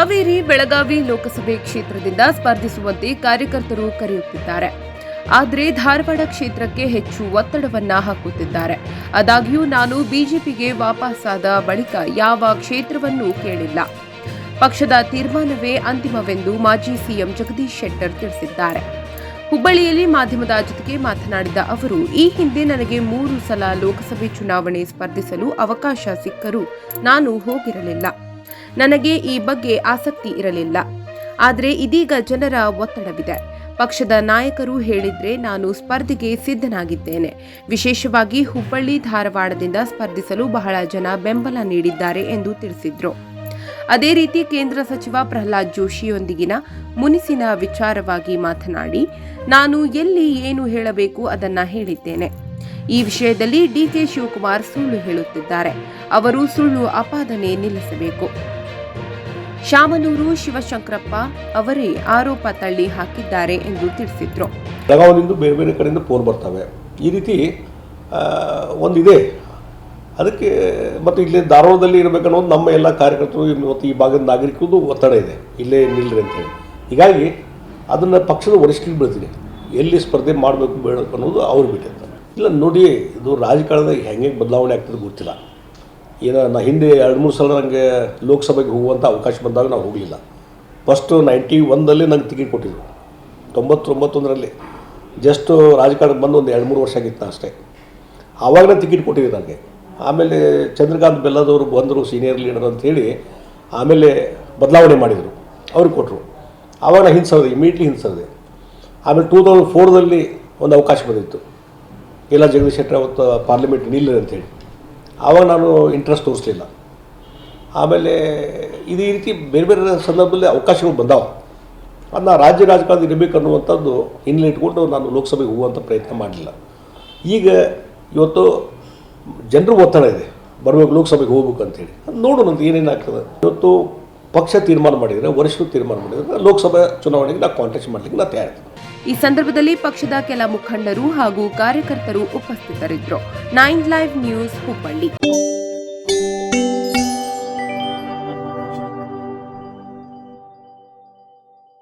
ಹಾವೇರಿ ಬೆಳಗಾವಿ ಲೋಕಸಭೆ ಕ್ಷೇತ್ರದಿಂದ ಸ್ಪರ್ಧಿಸುವಂತೆ ಕಾರ್ಯಕರ್ತರು ಕರೆಯುತ್ತಿದ್ದಾರೆ. ಆದರೆ ಧಾರವಾಡ ಕ್ಷೇತ್ರಕ್ಕೆ ಹೆಚ್ಚು ಒತ್ತಡವನ್ನ ಹಾಕುತ್ತಿದ್ದಾರೆ. ಆದಾಗ್ಯೂ ನಾನು ಬಿಜೆಪಿಗೆ ವಾಪಸ್ಸಾದ ಬಳಿಕ ಯಾವ ಕ್ಷೇತ್ರವನ್ನೂ ಕೇಳಿಲ್ಲ. ಪಕ್ಷದ ತೀರ್ಮಾನವೇ ಅಂತಿಮವೆಂದು ಮಾಜಿ ಸಿಎಂ ಜಗದೀಶ್ ಶೆಟ್ಟರ್ ತಿಳಿಸಿದ್ದಾರೆ. ಹುಬ್ಬಳ್ಳಿಯಲ್ಲಿ ಮಾಧ್ಯಮದ ಜೊತೆಗೆ ಮಾತನಾಡಿದ ಅವರು, ಈ ಹಿಂದೆ ನನಗೆ ಮೂರು ಸಲ ಲೋಕಸಭೆ ಚುನಾವಣೆ ಸ್ಪರ್ಧಿಸಲು ಅವಕಾಶ ಸಿಕ್ಕರೂ ನಾನು ಹೋಗಿರಲಿಲ್ಲ. ನನಗೆ ಈ ಬಗ್ಗೆ ಆಸಕ್ತಿ ಇರಲಿಲ್ಲ. ಆದರೆ ಇದೀಗ ಜನರ ಒತ್ತಡವಿದೆ. ಪಕ್ಷದ ನಾಯಕರು ಹೇಳಿದ್ರೆ ನಾನು ಸ್ಪರ್ಧೆಗೆ ಸಿದ್ಧನಾಗಿದ್ದೇನೆ. ವಿಶೇಷವಾಗಿ ಹುಬ್ಬಳ್ಳಿ ಧಾರವಾಡದಿಂದ ಸ್ಪರ್ಧಿಸಲು ಬಹಳ ಜನ ಬೆಂಬಲ ನೀಡಿದ್ದಾರೆ ಎಂದು ತಿಳಿಸಿದ್ರು. ಅದೇ ರೀತಿ ಕೇಂದ್ರ ಸಚಿವ ಪ್ರಹ್ಲಾದ್ ಜೋಶಿಯೊಂದಿಗಿನ ಮುನಿಸಿನ ವಿಚಾರವಾಗಿ ಮಾತನಾಡಿ, ನಾನು ಎಲ್ಲಿ ಏನು ಹೇಳಬೇಕು ಅದನ್ನ ಹೇಳಿದ್ದೇನೆ. ಈ ವಿಷಯದಲ್ಲಿ ಡಿಕೆ ಶಿವಕುಮಾರ್ ಸುಳ್ಳು ಹೇಳುತ್ತಿದ್ದಾರೆ. ಅವರು ಸುಳ್ಳು ಆಪಾದನೆ ನಿಲ್ಲಿಸಬೇಕು. ಶಾಮನೂರು ಶಿವಶಂಕರಪ್ಪ ಅವರೇ ಆರೋಪ ತಳ್ಳಿ ಹಾಕಿದ್ದಾರೆ ಎಂದು ತಿಳಿಸಿದ್ರು. ಬೆಳಗಾವಿನಿಂದ ಬೇರೆ ಬೇರೆ ಕಡೆಯಿಂದ ಫೋನ್ ಬರ್ತವೆ. ಈ ರೀತಿ ಒಂದಿದೆ. ಅದಕ್ಕೆ, ಮತ್ತು ಇಲ್ಲಿ ಧಾರವಾಡದಲ್ಲಿ ಇರಬೇಕನ್ನೋದು ನಮ್ಮ ಎಲ್ಲ ಕಾರ್ಯಕರ್ತರು ಮತ್ತು ಈ ಭಾಗದ ನಾಗರಿಕರದ್ದು ಒತ್ತಡ ಇದೆ. ಇಲ್ಲೇ ನಿಲ್ಲರಿ ಅಂತೇಳಿ ಹೀಗಾಗಿ ಅದನ್ನು ಪಕ್ಷದ ವರಿಷ್ಠರಿಗೆ ಬಿಡ್ತೀನಿ. ಎಲ್ಲಿ ಸ್ಪರ್ಧೆ ಮಾಡಬೇಕು ಬೇಡ ಅನ್ನೋದು ಅವ್ರು ಬಿಟ್ಟಿರ್ತಾರೆ. ಇಲ್ಲ ನೋಡಿ, ಇದು ರಾಜಕಾರಣದಾಗ ಹೆಂಗೆ ಬದಲಾವಣೆ ಆಗ್ತದೆ ಗೊತ್ತಿಲ್ಲ. ಏನೋ, ನಾ ಹಿಂದೆ ಎರಡು ಮೂರು ಸಲ ನನಗೆ ಲೋಕಸಭೆಗೆ ಹೋಗುವಂಥ ಅವಕಾಶ ಬಂದಾಗ ನಾವು ಹೋಗಲಿಲ್ಲ. ಫಸ್ಟು ನೈಂಟಿ ಒಂದಲ್ಲಿ ನಂಗೆ ಟಿಕೆಟ್ ಕೊಟ್ಟಿದ್ರು. ತೊಂಬತ್ತೊಂಬತ್ತೊಂದರಲ್ಲಿ. ಜಸ್ಟ್ ರಾಜಕಾರಣಕ್ಕೆ ಬಂದು ಒಂದು ಎರಡು ಮೂರು ವರ್ಷ ಆಗಿತ್ತು ಅಷ್ಟೇ. ಆವಾಗಲೇ ಟಿಕೆಟ್ ಕೊಟ್ಟಿದ್ದೆ ನನಗೆ ಆಮೇಲೆ ಚಂದ್ರಕಾಂತ್ ಬೆಲ್ಲದವರು ಬಂದರು ಸೀನಿಯರ್ ಲೀಡರ್ ಅಂತೇಳಿ ಆಮೇಲೆ ಬದಲಾವಣೆ ಮಾಡಿದರು. ಅವ್ರಿಗೆ ಕೊಟ್ಟರು ಆವಾಗ ನಾನು ಸರಿದೆ ಇಮಿಡಿಯೇಟ್ಲಿ ಹಿಂದೆ ಆಮೇಲೆ ಟೂ ತೌಸಂಡ್ ಫೋರ್ದಲ್ಲಿ ಒಂದು ಅವಕಾಶ ಬಂದಿತ್ತು. ಇಲ್ಲ ಜಗದೀಶ್ ಶೆಟ್ಟರ್ ಅವತ್ತು ಪಾರ್ಲಿಮೆಂಟ್ ನಿಲ್ಲ ಅಂತೇಳಿ ಆವಾಗ ನಾನು ಇಂಟ್ರೆಸ್ಟ್ ತೋರಿಸ್ಲಿಲ್ಲ. ಆಮೇಲೆ ಇದೇ ರೀತಿ ಬೇರೆ ಬೇರೆ ಸಂದರ್ಭದಲ್ಲಿ ಅವಕಾಶಗಳು ಬಂದಾವ. ಅದನ್ನ ರಾಜ್ಯ ರಾಜಕಾರಣದ ಇರಬೇಕು ಅನ್ನುವಂಥದ್ದು ಹಿನ್ನೆಲೆ ಇಟ್ಕೊಂಡು ನಾನು ಲೋಕಸಭೆಗೆ ಹೋಗುವಂಥ ಪ್ರಯತ್ನ ಮಾಡಲಿಲ್ಲ. ಈಗ ಇವತ್ತು ಜನರು ಒತ್ತಡ ಇದೆ. ಬರಬೇಕು ಲೋಕಸಭೆಗೆ ಹೋಗ್ಬೇಕು ಅಂತೇಳಿ ಅದು ನೋಡೋಣ ಏನೇನು ಆಗ್ತದೆ. ಇವತ್ತು ಪಕ್ಷ ತೀರ್ಮಾನ ಮಾಡಿದರೆ, ವರಿಷ್ಠರು ತೀರ್ಮಾನ ಮಾಡಿದರೆ ಲೋಕಸಭಾ ಚುನಾವಣೆಗೆ ನಾನು ಕಾಂಟೆಸ್ಟ್ ಮಾಡಲಿಕ್ಕೆ ನಾನು ತಯಾರಿದ್ದೀನಿ ಈ ಸಂದರ್ಭದಲ್ಲಿ ಪಕ್ಷದ ಕೆಲ ಮುಖಂಡರು ಹಾಗೂ ಕಾರ್ಯಕರ್ತರು ಉಪಸ್ಥಿತರಿದ್ದರು. Nine live news Hubballi.